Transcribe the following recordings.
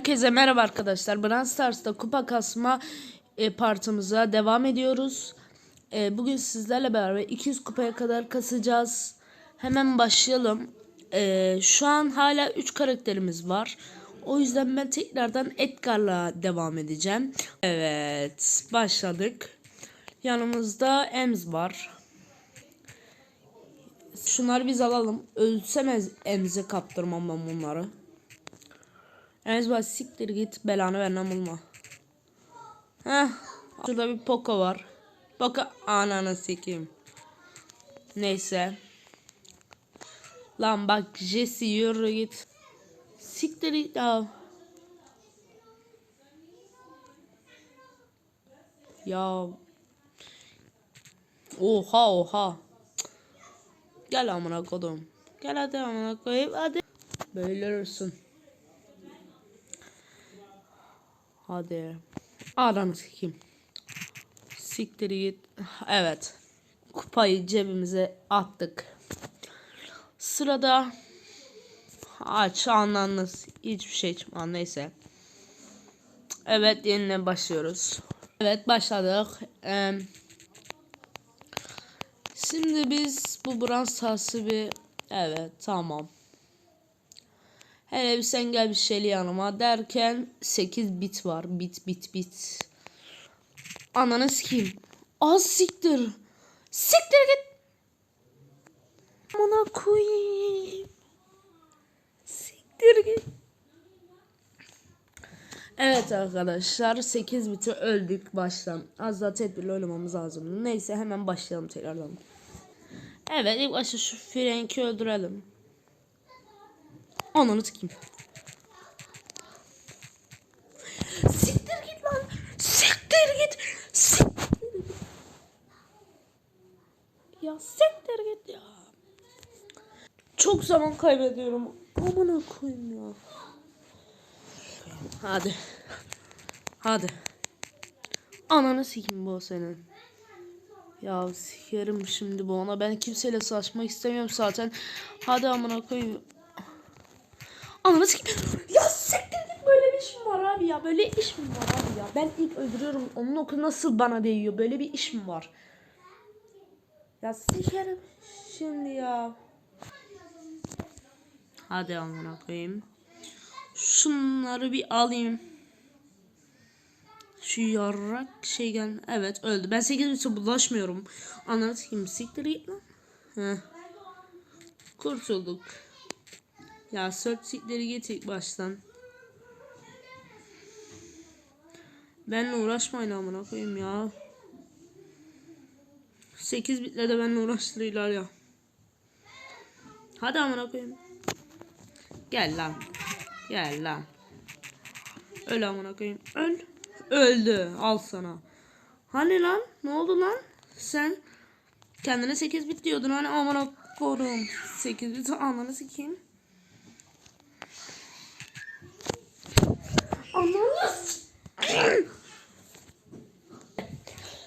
Herkese merhaba arkadaşlar. Brawl Stars'ta kupa kasma e, partımıza devam ediyoruz. E, bugün sizlerle beraber 200 kupaya kadar kasacağız. Hemen başlayalım. E, şu an hala 3 karakterimiz var. O yüzden ben tekrardan Edgar'la devam edeceğim. Evet başladık. Yanımızda Ems var. Şunları biz alalım. Ölsem Ems'e kaptırmam ben bunları. Enes bak siktir git belanı vermem bulma. Heh. Şurada bir Poco var. Poco ananı sikeyim. Neyse. Lan bak Jesse yürü git. Siktir git ya. Ya. Oha oha. Gel amına kodum. Gel hadi amına koyayım hadi. Böyle ölürsün. Hadi. Aranı sikeyim. Siktir git. Evet. Kupayı cebimize attık. Sırada aç anlanız hiçbir şey çıkmaz neyse. Evet yeniden başlıyoruz. Evet başladık. Ee, şimdi biz bu Stars'ı bir evet tamam. Hele bir sen gel bir şeyli yanıma derken 8 bit var. Bit bit bit. Ananı sikeyim. Az siktir. Siktir git. Amına koyayım. Siktir git. Evet arkadaşlar 8 biti öldük baştan. Az daha tedbirli oynamamız lazım. Neyse hemen başlayalım tekrardan. Evet ilk başta şu Frank'i öldürelim. Ananı sikeyim. Siktir git lan. Siktir git. Siktir git. Ya siktir git ya. Çok zaman kaybediyorum. Amına koyayım ya. Hadi. Hadi. Ananı sikeyim bu senin. Ya sikerim şimdi bu ona. Ben kimseyle saçmak istemiyorum zaten. Hadi amına koyayım. Ananı sikeyim. Ya siktir git böyle bir iş var abi ya? Böyle iş mi var abi ya? Ben ilk öldürüyorum. Onun oku nasıl bana değiyor? Böyle bir iş mi var? Ya sikerim şimdi ya. Hadi amına koyayım. Şunları bir alayım. Şu yarrak şey gel. Evet öldü. Ben 8 bite bulaşmıyorum. Ananı sikeyim. Siktir git lan. Heh. Kurtulduk. Ya git ilk baştan. Benle uğraşmayın amına koyayım ya. 8 bitle de benle uğraştırıyorlar ya. Hadi amına koyayım. Gel lan. Gel lan. Öl amına koyayım. Öl. Öldü. Al sana. Hani lan? Ne oldu lan? Sen kendine 8 bit diyordun hani amına korum. 8 bit ananı sikeyim.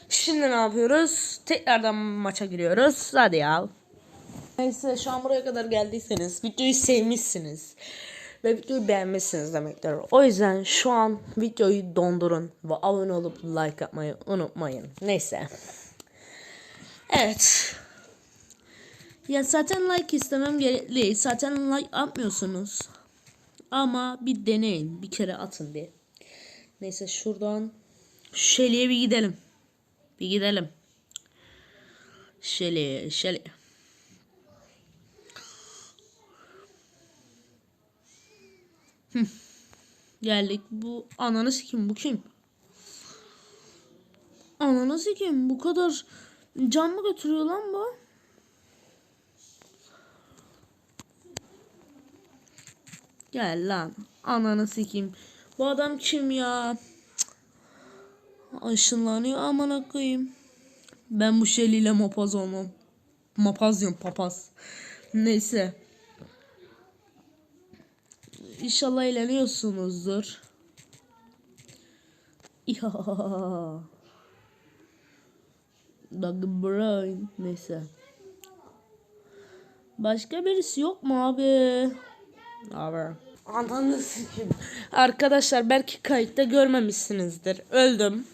Şimdi ne yapıyoruz? Tekrardan maça giriyoruz. Hadi ya. Neyse şu an buraya kadar geldiyseniz videoyu sevmişsiniz. Ve videoyu beğenmişsiniz demektir. O yüzden şu an videoyu dondurun ve abone olup like atmayı unutmayın. Neyse. Evet. Ya zaten like istemem gerekli. Zaten like atmıyorsunuz. Ama bir deneyin. Bir kere atın bir. Neyse şuradan Şeli'ye bir gidelim. Bir gidelim. Şeli, Şeli. Geldik. Bu ananı sikim bu kim? Ananı sikim bu kadar can mı götürüyor lan bu? Gel lan. Ananı sikeyim. Bu adam kim ya? Aşınlanıyor aman koyayım. Ben bu şeliyle mapaz olmam. Mapaz diyorum papaz. Neyse. İnşallah eğleniyorsunuzdur. Ya. Dog Brain. Neyse. Başka birisi yok mu abi? Abi. Ananı sikeyim. Arkadaşlar belki kayıtta görmemişsinizdir. Öldüm.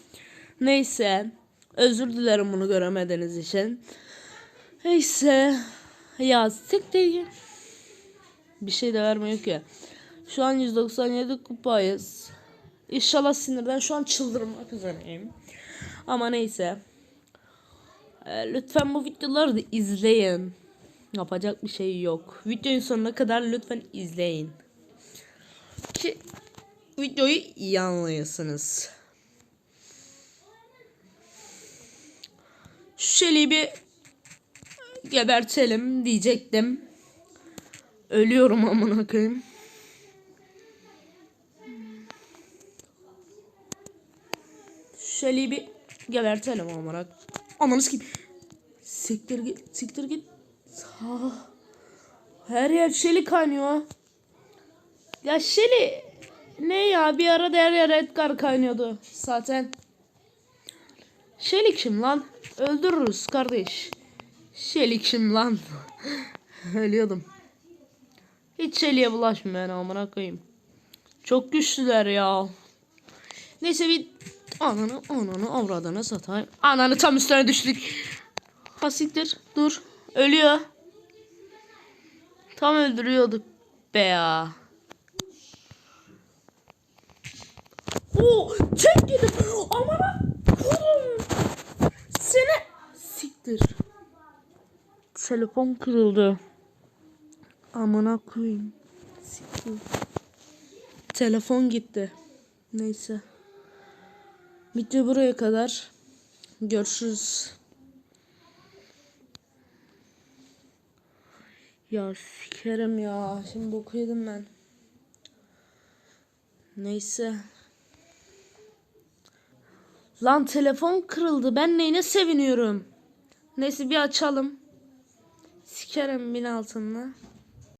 Neyse. Özür dilerim bunu göremediğiniz için. Neyse. Ya siktir. Bir şey de vermiyor ki. Şu an 197 kupayız. İnşallah sinirden şu an çıldırmak üzereyim. Ama neyse. Ee, lütfen bu videoları da izleyin. Yapacak bir şey yok. Videonun sonuna kadar lütfen izleyin. Ki videoyu iyi anlayasınız. Şu Şeli'yi bir gebertelim diyecektim. Ölüyorum amına koyayım. Şeli'yi bir gebertelim amına. Ananı sikeyim. Siktir git, siktir git. Ah. Her yer Şeli kaynıyor. Ya Şeli ne ya bir ara her yer Edgar kaynıyordu zaten. Şeli kim lan? Öldürürüz kardeş. Şeli kim lan? Ölüyordum. Hiç Şeli'ye bulaşmayın amına koyayım. Çok güçlüler ya. Neyse bir ananı ananı avradını satayım. Ananı tam üstüne düştük. Hasiktir dur. Ölüyor. Tam öldürüyorduk be ya. Oo, çek yedim. Amına. Seni siktir. Telefon kırıldı. Amına koyayım. Siktir. Telefon gitti. Neyse. Video buraya kadar. Görüşürüz. Ya sikerim ya. Şimdi boku ben. Neyse. Lan telefon kırıldı. Ben neyine seviniyorum. Neyse bir açalım. Sikerim bin altınla.